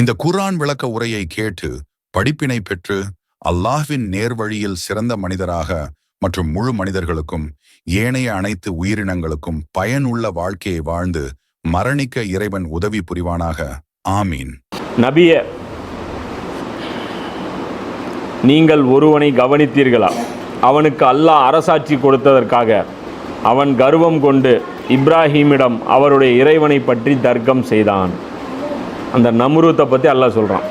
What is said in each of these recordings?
இந்த குர்ஆன் விளக்க உரையை கேட்டு படிப்பினை பெற்று அல்லாஹ்வின் நேர்வழியில் சிறந்த மனிதராக மற்றும் முழு மனிதர்களுக்கும் ஏனைய அனைத்து உயிரினங்களுக்கும் பயனுள்ள வாழ்க்கையை வாழ்ந்து மரணிக்க இறைவன் உதவி புரிவானாக. ஆமீன். நபிய நீங்கள் ஒருவனை கவனித்தீர்களா? அவனுக்கு அல்லாஹ் அரசாட்சி கொடுத்ததற்காக அவன் கர்வம் கொண்டு இப்ராஹீமிடம் அவருடைய இறைவனை பற்றி தர்க்கம் செய்தான். அந்த நம்ரூத்தை பற்றி அல்லாஹ் சொல்கிறான்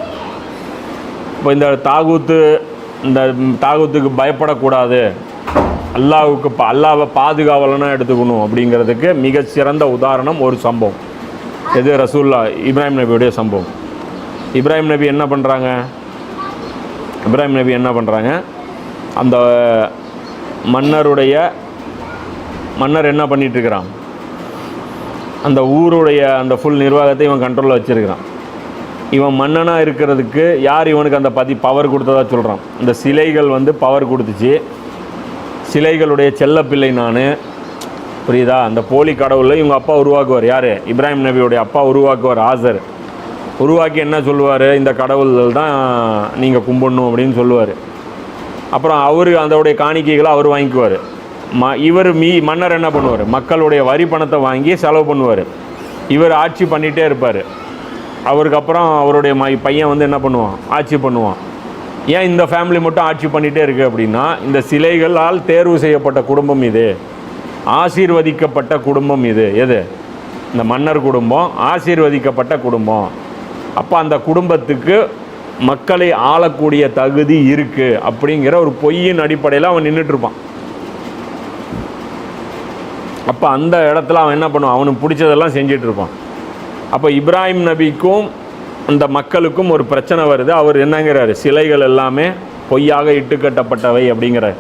இப்போ இந்த தாகூத்து இந்த தாகூத்துக்கு பயப்படக்கூடாது. அல்லாவுக்கு பா- அல்லாவை பாதுகாவலனா எடுத்துக்கணும் அப்படிங்கிறதுக்கு மிக சிறந்த உதாரணம் ஒரு சம்பவம். எது? ரசூல்லா இப்ராஹிம் நபியுடைய சம்பவம். இப்ராஹிம் நபி என்ன பண்ணுறாங்க இப்ராஹிம் நபி என்ன பண்ணுறாங்க அந்த மன்னருடைய மன்னர் என்ன பண்ணிகிட்ருக்கிறான் அந்த ஊருடைய அந்த ஃபுல் நிர்வாகத்தை இவன் கண்ட்ரோலில் வச்சுருக்கிறான். இவன் மன்னனாக இருக்கிறதுக்கு யார் இவனுக்கு அந்த பதி பவர் கொடுத்ததா சொல்கிறான் இந்த சிலைகள் வந்து பவர் கொடுத்துச்சு. சிலைகளுடைய செல்லப்பிள்ளை நான். புரியுதா? அந்த போலி கடவுளில் இவங்க அப்பா உருவாக்குவார். யார்? இப்ராஹிம் நபியுடைய அப்பா உருவாக்குவார் ஆசர். உருவாக்கி என்ன சொல்லுவார்? இந்த கடவுள்கள் தான் நீங்கள் கும்பிடணும் அப்படின்னு சொல்லுவார். அப்புறம் அவர் அதோடைய காணிக்கைகளை அவர் வாங்கிக்குவார். ம இவர் மீ மன்னர் என்ன பண்ணுவார்? மக்களுடைய வரி பணத்தை வாங்கி செலவு பண்ணுவார். இவர் ஆட்சி பண்ணிகிட்டே இருப்பார். அவருக்கு அப்புறம் அவருடைய மை பையன் வந்து என்ன பண்ணுவான்? ஆட்சி பண்ணுவான். ஏன் இந்த ஃபேமிலி மட்டும் ஆட்சி பண்ணிகிட்டே இருக்குது அப்படின்னா இந்த சிலைகளால் தேர்வு செய்யப்பட்ட குடும்பம் இது. ஆசீர்வதிக்கப்பட்ட குடும்பம் இது. எது? இந்த மன்னர் குடும்பம் ஆசீர்வதிக்கப்பட்ட குடும்பம். அப்போ அந்த குடும்பத்துக்கு மக்களை ஆளக்கூடிய தகுதி இருக்குது அப்படிங்கிற ஒரு பொய்யின் அடிப்படையில் அவன் நின்றுட்டுருப்பான் அப்போ அந்த இடத்துல அவன் என்ன பண்ணுவான்? அவனுக்கு பிடிச்சதெல்லாம் செஞ்சிட்டு இருப்பான். அப்போ இப்ராஹிம் நபிக்கும் அந்த மக்களுக்கும் ஒரு பிரச்சனை வருது. அவர் என்னங்கிறாரு? சிலைகள் எல்லாமே பொய்யாக இட்டுக்கட்டப்பட்டவை அப்படிங்கிறார்.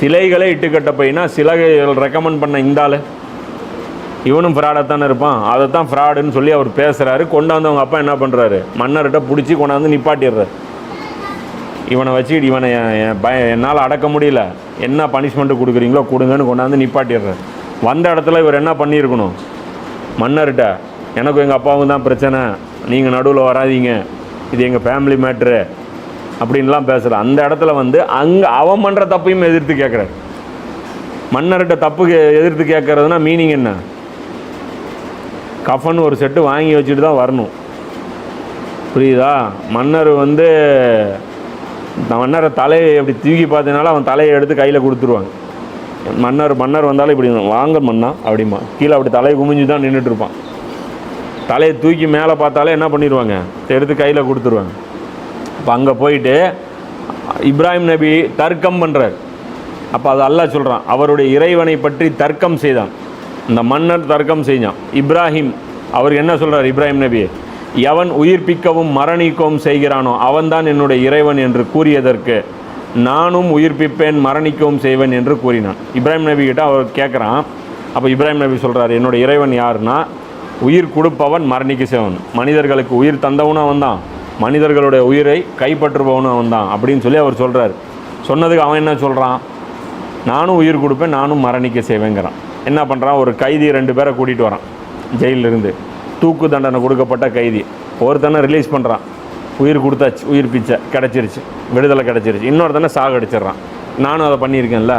சிலைகளே இட்டுக்கட்டப்பைனா சிலைகள் ரெக்கமெண்ட் பண்ண இந்த இவனும் ஃப்ராடாக தானே இருப்பான். அதை தான் ஃப்ராடுன்னு சொல்லி அவர் பேசுகிறாரு கொண்டாந்து அவங்க அப்பா என்ன பண்ணுறாரு மன்னர்கிட்ட பிடிச்சி கொண்டாந்து நிப்பாட்டிடுறாரு. இவனை வச்சு இவனை என் பய என்னால் அடக்க முடியல. என்ன பனிஷ்மெண்ட்டு கொடுக்குறீங்களோ கொடுங்கன்னு கொண்டாந்து நிப்பாட்டிடுறாரு. வந்த இடத்துல இவர் என்ன பண்ணியிருக்கணும்? மன்னர்கிட்ட எனக்கும் எங்கள் அப்பாவுக்கும் தான் பிரச்சனை. நீங்கள் நடுவில் வராதீங்க. இது எங்கள் ஃபேமிலி மேட்ரு அப்படின்லாம் பேசுகிற அந்த இடத்துல வந்து அங்கே அவன் பண்ணுற தப்பையும் எதிர்த்து கேட்குறாரு. மன்னர்கிட்ட தப்பு கே- எதிர்த்து கேட்குறதுனா மீனிங் என்ன? கஃபன் ஒரு செட்டு வாங்கி வச்சுட்டு தான் வரணும். புரியுதா? மன்னர் வந்து மன்னரை தலையை அப்படி தூக்கி பார்த்ததுனால அவன் தலையை எடுத்து கையில் கொடுத்துருவாங்க. மன்னர் மன்னர் வந்தாலும் இப்படி வாங்க மன்னா அப்படிமா கீழே அப்படி தலையை குமிஞ்சு தான் நின்றுட்டு இருப்பான் தலையை தூக்கி மேலே பார்த்தாலே என்ன பண்ணிடுவாங்க? எடுத்து கையில் கொடுத்துருவாங்க. அப்போ அங்கே போயிட்டு இப்ராஹிம் நபி தர்க்கம் பண்ணுறார் அப்போ அது அல்லா சொல்கிறான் அவருடைய இறைவனை பற்றி தர்க்கம் செய்தான். இந்த மன்னர் தர்க்கம் செஞ்சான். இப்ராஹிம் அவர் என்ன சொல்கிறார் இப்ராஹிம் நபி? எவன் உயிர்ப்பிக்கவும் மரணிக்கவும் செய்கிறானோ அவன்தான் என்னுடைய இறைவன் என்று கூறியதற்கு நானும் உயிர்ப்பிப்பேன் மரணிக்கவும் செய்வேன் என்று கூறினான். இப்ராஹிம் நபி கிட்ட அவர் கேட்குறான் அப்போ இப்ராஹிம் நபி சொல்கிறார் என்னோடய இறைவன் யாருன்னா உயிர் கொடுப்பவன் மரணிக்க செய்வன். மனிதர்களுக்கு உயிர் தந்தவனும் அவன் தான் மனிதர்களுடைய உயிரை கைப்பற்றுபவனும் அவன் தான் அப்படின்னு சொல்லி அவர் சொல்கிறார் சொன்னதுக்கு அவன் என்ன சொல்கிறான் நானும் உயிர் கொடுப்பேன் நானும் மரணிக்க செய்வேங்கிறான். என்ன பண்ணுறான் ஒரு கைதி ரெண்டு பேரை கூட்டிகிட்டு வரான் ஜெயிலிருந்து தூக்கு தண்டனை கொடுக்கப்பட்ட கைதி. ஒருத்தனை ரிலீஸ் பண்ணுறான் உயிர் கொடுத்தாச்சு உயிர் பிச்சை கிடச்சிருச்சு விடுதலை கிடச்சிருச்சு. இன்னொருத்தனை சாகடிச்சிடுறான் நானும் அதை பண்ணியிருக்கேன்ல.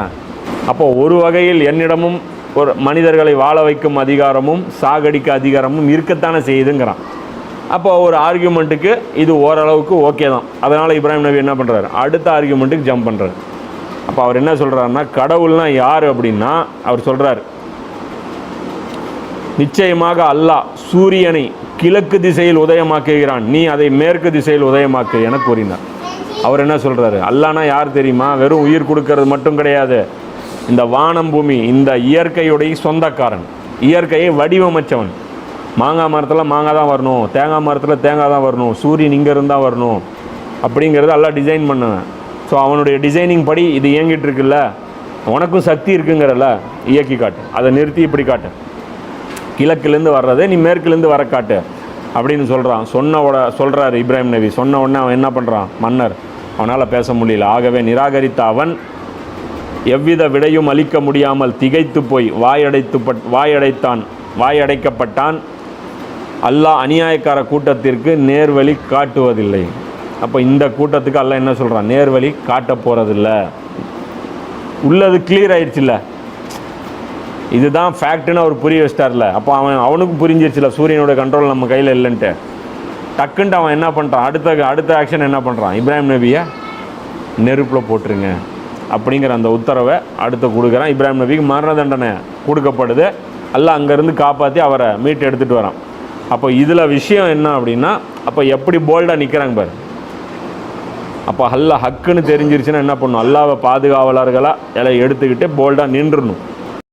அப்போ ஒரு வகையில் என்னிடமும் ஒரு மனிதர்களை வாழ வைக்கும் அதிகாரமும் சாகடிக்க அதிகாரமும் இருக்கத்தானே செய்யுதுங்கிறான். அப்போ ஒரு ஆர்கியூமெண்ட்டுக்கு இது ஓரளவுக்கு ஓகே தான். அதனால் இப்ராஹிம் நபி என்ன பண்ணுறாரு அடுத்த ஆர்கியூமெண்ட்டுக்கு ஜம்ப் பண்ணுறாரு அப்போ அவர் என்ன சொல்கிறாருன்னா கடவுள்னா யார் அப்படின்னா அவர் சொல்கிறார் நிச்சயமாக அல்லாஹ் சூரியனை கிழக்கு திசையில் உதயமாக்குகிறான். நீ அதை மேற்கு திசையில் உதயமாக்கு என கூறினார். அவர் என்ன சொல்கிறாரு அல்லானா யார் தெரியுமா? வெறும் உயிர் கொடுக்கறது மட்டும் கிடையாது. இந்த வானம் பூமி இந்த இயற்கையுடைய சொந்தக்காரன். இயற்கையை வடிவமைச்சவன். மாங்காய் மரத்தில் மாங்காய் தான் வரணும். தேங்காய் மரத்தில் தேங்காய் தான் வரணும். சூரியன் இங்கே இருந்தால் வரணும். அப்படிங்கிறத எல்லாம் டிசைன் பண்ணுவேன் ஸோ அவனுடைய டிசைனிங் படி இது இயங்கிட்டு இருக்குல்ல. உனக்கும் சக்தி இருக்குங்கிறல்ல. இயக்கி காட்டு. அதை நிறுத்தி இப்படி காட்டு. கிழக்குலேருந்து வர்றதை நீ மேற்குலேருந்து வர காட்டு அப்படின்னு சொல்கிறான் சொன்ன உட சொல்கிறாரு இப்ராஹிம் நபி. சொன்ன உடனே அவன் என்ன பண்ணுறான் மன்னர் அவனால் பேச முடியல. ஆகவே நிராகரித்த அவன் எவ்வித விடையும் அளிக்க முடியாமல் திகைத்து போய் வாயடைத்து பட் வாயடைத்தான் வாயடைக்கப்பட்டான். அல்லாஹ் அநியாயக்கார கூட்டத்திற்கு நேர்வழி காட்டுவதில்லை. அப்போ இந்த கூட்டத்துக்கு அல்ல என்ன சொல்கிறான் நேர்வழி காட்ட போகிறதில்ல உள்ளது கிளியர் ஆயிடுச்சுல்ல? இதுதான் ஃபேக்ட்னு அவர் புரிய வச்சிட்டார்ல. அப்போ அவன் அவனுக்கும் புரிஞ்சிருச்சுல சூரியனோட கண்ட்ரோல் நம்ம கையில் இல்லைன்ட்டு. டக்குன்ட்டு அவன் என்ன பண்ணுறான் அடுத்த அடுத்த ஆக்ஷன் என்ன பண்ணுறான் இப்ராஹிம் நபியை நெருப்பில் போட்டுருங்க அப்படிங்கிற அந்த உத்தரவை அடுத்து கொடுக்குறான். இப்ராஹிம் நபிக்கு மரண தண்டனை கொடுக்கப்படுது. எல்லாம் அங்கேருந்து காப்பாற்றி அவரை மீட்டு எடுத்துகிட்டு வரான். அப்போ இதில் விஷயம் என்ன அப்படின்னா அப்போ எப்படி போல்டாக நிற்கிறாங்க பாரு. அப்போ அல்லா ஹக்குன்னு தெரிஞ்சிருச்சுன்னா என்ன பண்ணும்? அல்லாவை பாதுகாவலர்களாக எல்லாம் எடுத்துக்கிட்டு போல்டாக நின்றுணும்